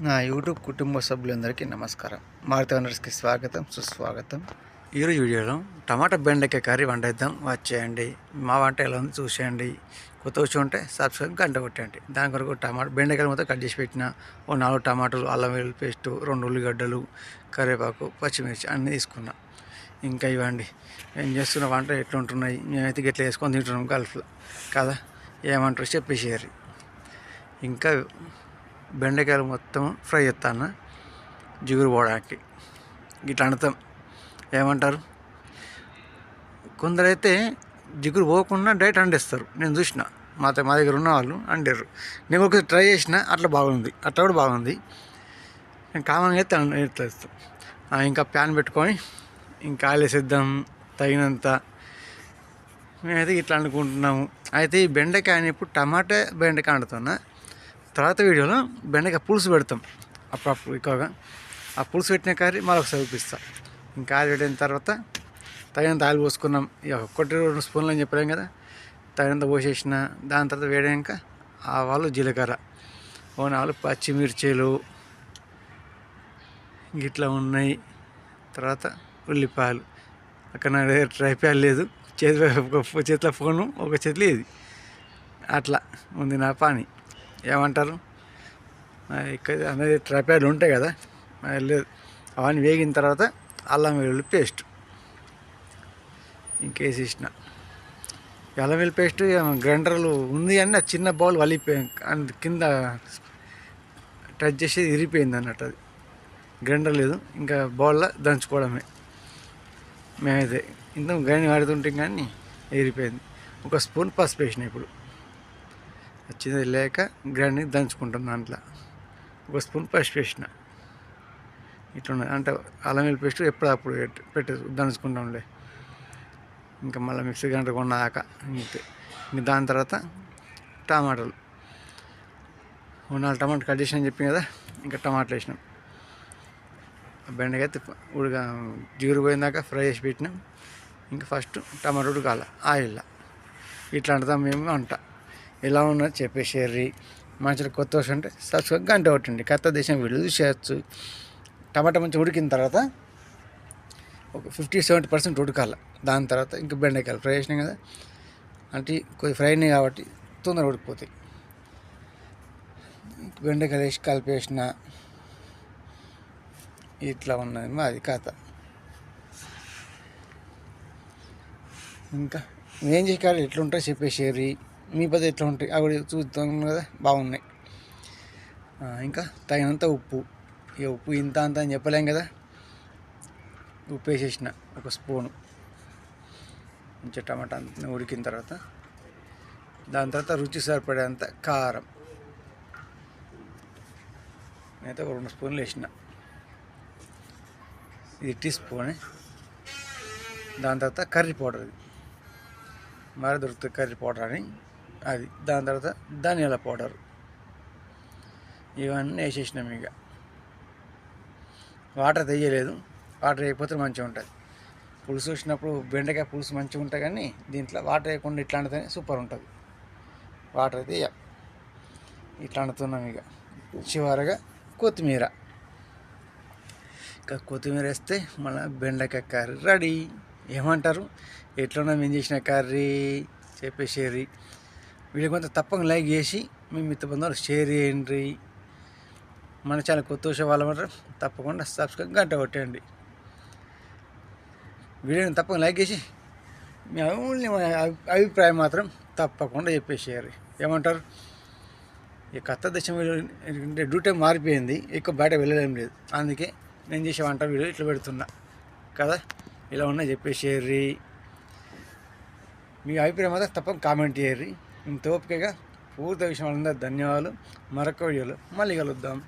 నా యూట్యూబ్ కుటుంబ సభ్యులందరికీ నమస్కారం. మారుతి వనర్స్కి స్వాగతం సుస్వాగతం. ఈరోజు వీడియోలో టమాటా బెండకాయ కర్రీ వండేద్దాం. వచ్చేయండి మా వంట ఎలా ఉంది చూసేయండి. కొత్త వచ్చి ఉంటే సబ్స్క్రైబ్ గంట కొట్టండి దాని కొరకు టమాటా బెండకాయలు మొత్తం కట్ చేసి పెట్టిన ఓ నాలుగు టమాటాలు అల్లం వెల్లుల్లి పేస్టు రెండు ఉల్లిగడ్డలు కరివేపాకు పచ్చిమిర్చి అన్నీ తీసుకున్నా. ఇంకా ఇవ్వండి. ఏం చేస్తున్న? వంట ఎట్లుంటున్నాయి మేమైతే ఇట్లా వేసుకొని తింటున్నాం గల్ఫ్లో. కదా? ఏమంటారు చెప్పేసేయారు ఇంకా బెండకాయలు మొత్తం ఫ్రై చేస్తాను. జిగురు పోవడానికి. ఇట్లా అంటాం ఏమంటారు? కొందరైతే జిగురు పోకుండా డైరెక్ట్ అండేస్తారు. నేను చూసిన. మా మా దగ్గర ఉన్న వాళ్ళు అండారు. నేను ఒకసారి ట్రై చేసిన అట్లా బాగుంది. అట్లా కూడా బాగుంది. నేను కామన్గా అయితే ఇట్లా ఇంకా ప్యాన్ పెట్టుకొని ఇంకా ఆయిల్ వేసేద్దాం. తగినంత. మేమైతే ఇట్లా అనుకుంటున్నాము. అయితే ఈ బెండకాయ ఇప్పుడు టమాటా బెండకాయ వండుతున్నా తర్వాత వీడియోలో బెండకాయ పులుసు పెడతాం. అప్పుడప్పుడు ఎక్కువగా. ఆ పులుసు పెట్టిన కర్రీ మళ్ళీ ఒకసారి చూపిస్తాం. ఇంకా ఆయిల్ పెట్టిన తర్వాత తగినంత ఆయిల్ పోసుకున్నాం. ఇక ఒక్కటి రెండు స్పూన్లు అని చెప్పలేం కదా. తగినంత పోసేసిన దాని తర్వాత వేడాక ఆవాలు జీలకర్ర. ఓనాలు పచ్చిమిర్చీలు గిట్లా ఉన్నాయి. తర్వాత ఉల్లిపాయలు. అక్కడ నా దగ్గర ట్రైప్యాడ్ లేదు. చేతి ఒక చేతిలో ఫోను ఒక చేతిలో ఇది. అట్లా ఉంది నా పాని. ఏమంటారు? ఇక్కడ అనేది ట్రైప్యాడ్లు ఉంటాయి కదా ఆ, లేదు. అవన్నీ వేగిన తర్వాత అల్లం వెల్లుల్లి పేస్ట్. ఇంకేసేసిన ఇచ్చిన అల్లం వెల్లుల్లి పేస్ట్ గ్రైండర్లు ఉంది అని ఆ చిన్న బౌల్ వలిపోయి కింద టచ్ చేసి ఇరిపోయింది అన్నట్టు అది. గ్రైండర్ లేదు ఇంకా బౌల్లో దంచుకోవడమే. మేమైతే ఇంత గ్రైండ్ ఆడుతుంటే కానీ ఎగిరిపోయింది ఒక స్పూన్ పసుపు వేసిన ఇప్పుడు. వచ్చింది లేక గ్రైండింగ్ దంచుకుంటాం దాంట్లో. ఒక స్పూన్ పసుపు వేసిన. ఇట్లా అంటే అల్లం వెల్లుల్లి పేస్ట్ ఎప్పుడప్పుడు పెట్టే దంచుకుంటాంలే. ఇంకా మళ్ళీ మిక్సీ గంట కొన్నాక ఇంతే. ఇంకా దాని తర్వాత టమాటాలు. ఒక నాలుగు టమాటా కట్ చేసిన చెప్పి కదా ఇంకా టమాటాలు వేసినాం. బెండకాయ తిప్ప ఉడక జిగురు పోయిందాక ఫ్రై చేసి పెట్టినాం. ఇంకా ఫస్ట్ టమాటో ఉడకాల ఆయిల్లో. ఇట్లాంటిదా మేము వంట. ఎలా ఉన్నది చెప్పేసేర్రి. మంచిగా కొత్త వర్షం అంటే సబ్స్క్రైబ్ గంట కొట్టండి. కొత్త దేశం వీడియో చూసేయచ్చు. టమాటా మంచిగా ఉడికిన తర్వాత ఒక ఫిఫ్టీ సెవెంటీ పర్సెంట్ ఉడకాలి. దాని తర్వాత ఇంకా బెండకాయలు ఫ్రై చేసినాం కదా. అంటే కొద్ది ఫ్రై అయినాయి కాబట్టి తొందరగా ఉడికిపోతాయి. బెండకాయలు వేసి కలిపేసిన ఇట్లా ఉన్నది మాది కథ. ఇంకా ఏం చేయాలి ఎట్లుంటాయి చెప్పేసేరి మీ పద్ధతి ఎట్లా ఉంటాయి? అవి చూద్దాం కదా. బాగున్నాయి. ఇంకా తగినంత ఉప్పు. ఇక ఉప్పు ఇంత అంత అని చెప్పలేం కదా. ఉప్పు వేసేసిన ఒక స్పూను. కొంచెం టమాటా అంత ఉడికిన తర్వాత దాని తర్వాత రుచి సరిపడేంత కారం. నేనైతే ఒక రెండు స్పూన్లు వేసిన. ఇది టీ స్పూన్. దాని తర్వాత కర్రీ పౌడర్. ఇది మరి దొరుకుతుంది కర్రీ పౌడర్ అని. అది దాని తర్వాత ధనియాల పౌడర్. ఇవన్నీ వేసేసినాం ఇక. వాటర్ తెయ్యలేదు. వాటర్ వేయకపోతే మంచిగా ఉంటుంది. పులుసు వచ్చినప్పుడు బెండకాయ పులుసు మంచిగా ఉంటుంది కానీ దీంట్లో వాటర్ వేయకుండా ఇట్లా అండితేనే సూపర్ ఉంటుంది. వాటర్ అయితే ఇట్లా అండుతున్నాం ఇక. చివరగా కొత్తిమీర. ఇంకా కొత్తిమీర వేస్తే మన బెండకాయ కర్రీ రెడీ. ఏమంటారు? ఎట్లున్నా మేము చేసిన కర్రీ? చెప్పేసేరి. వీడియో కొంత తప్పక లైక్ చేసి మీ మిత్ర బంధువులు షేర్ చేయండి. మన ఛానల్ కొత్త వచ్చే వాళ్ళ మాత్రం తప్పకుండా సబ్స్క్రైబ్ గంట కొట్టండి. వీడియోని తప్పక లైక్ చేసి మీ ఓన్లీ అభి- అభిప్రాయం మాత్రం తప్పకుండా చెప్పేసేయాలి. ఏమంటారు? ఈ కొత్త దేశం అంటే డ్యూటీ మారిపోయింది ఎక్కువ బయట వెళ్ళలేం లేదు. అందుకే నేను చేసే వంట వీడియో ఇట్లా పెడుతున్నా. కదా? ఇలా ఉన్నా చెప్పేసేర్రి మీ అభిప్రాయం మాత్రం తప్పక కామెంట్ చేయర్రి ఇంత ఓపికగా పూర్తి విషయం అందరూ ధన్యవాదాలు. మరొక వీడియోలో మళ్ళీ కలుద్దాం.